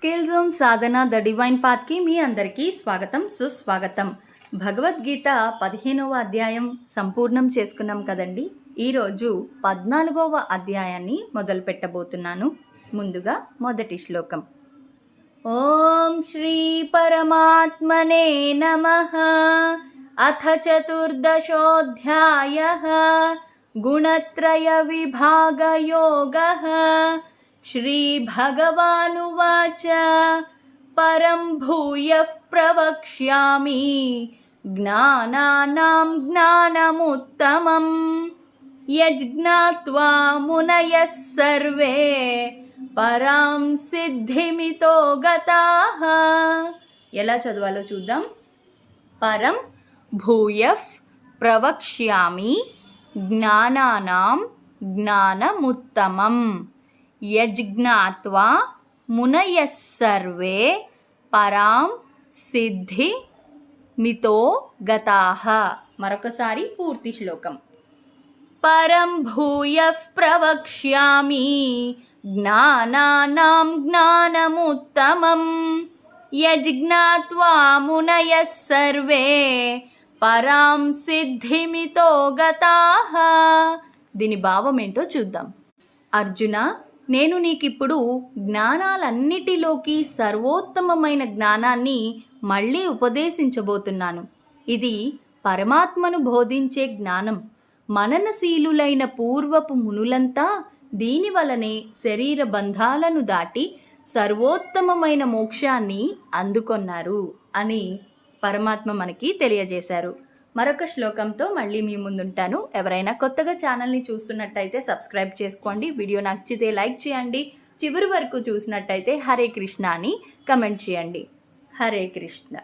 Scale zone Sadhana the divine పాత్కి మీ అందరికీ స్వాగతం సుస్వాగతం. భగవద్గీత పదిహేనవ అధ్యాయం సంపూర్ణం చేసుకున్నాం కదండి. ఈరోజు పద్నాలుగవ అధ్యాయాన్ని మొదలు పెట్టబోతున్నాను ముందుగా మొదటి శ్లోకం. ఓం శ్రీ పరమాత్మనే నమ. అథ చతుర్దశోధ్యాయ. గుణత్రయ విభాగయోగ. श्रीभगवानुवाच परं भूयः प्रवक्ष्यामि ज्ञानानां ज्ञानमुत्तमम् यज्ञात्वा मुनयः सर्वे పరాం సిద్ధిమితో గతాః ఎలా చదవాలో చూద్దాం పరం భూయః ప్రవక్ష్యామి జ్ఞానానాం జ్ఞానముత్తమం యజ్ఞాత్వా మునయస్సర్వే పరాం సిద్ధి మితో గతాహ మరొకసారి పూర్తి శ్లోకం. పరం భూయ ప్రవక్ష్యామి జ్ఞానానాం జ్ఞానముత్తమం యజ్ఞాత్వా మునయస్ సర్వే పరాం సిద్ధిమితో గతాహ దీని భావం ఏంటో చూద్దాం. అర్జున నేను నీకిప్పుడు జ్ఞానాలన్నిటిలోకి సర్వోత్తమమైన జ్ఞానాన్ని మళ్ళీ ఉపదేశించబోతున్నాను. ఇది పరమాత్మను బోధించే జ్ఞానం. మననశీలులైన పూర్వపు మునులంతా దీనివలనే శరీర బంధాలను దాటి సర్వోత్తమమైన మోక్షాన్ని అందుకొన్నారు అని పరమాత్మ మనకి తెలియజేశారు. మరొక శ్లోకంతో మళ్ళీ మీ ముందుంటాను. ఎవరైనా కొత్తగా ఛానల్ని చూస్తున్నట్టయితే సబ్స్క్రైబ్ చేసుకోండి. వీడియో నచ్చితే లైక్ చేయండి. చివరి వరకు చూసినట్టయితే హరే కృష్ణ అని కమెంట్ చేయండి. హరే కృష్ణ.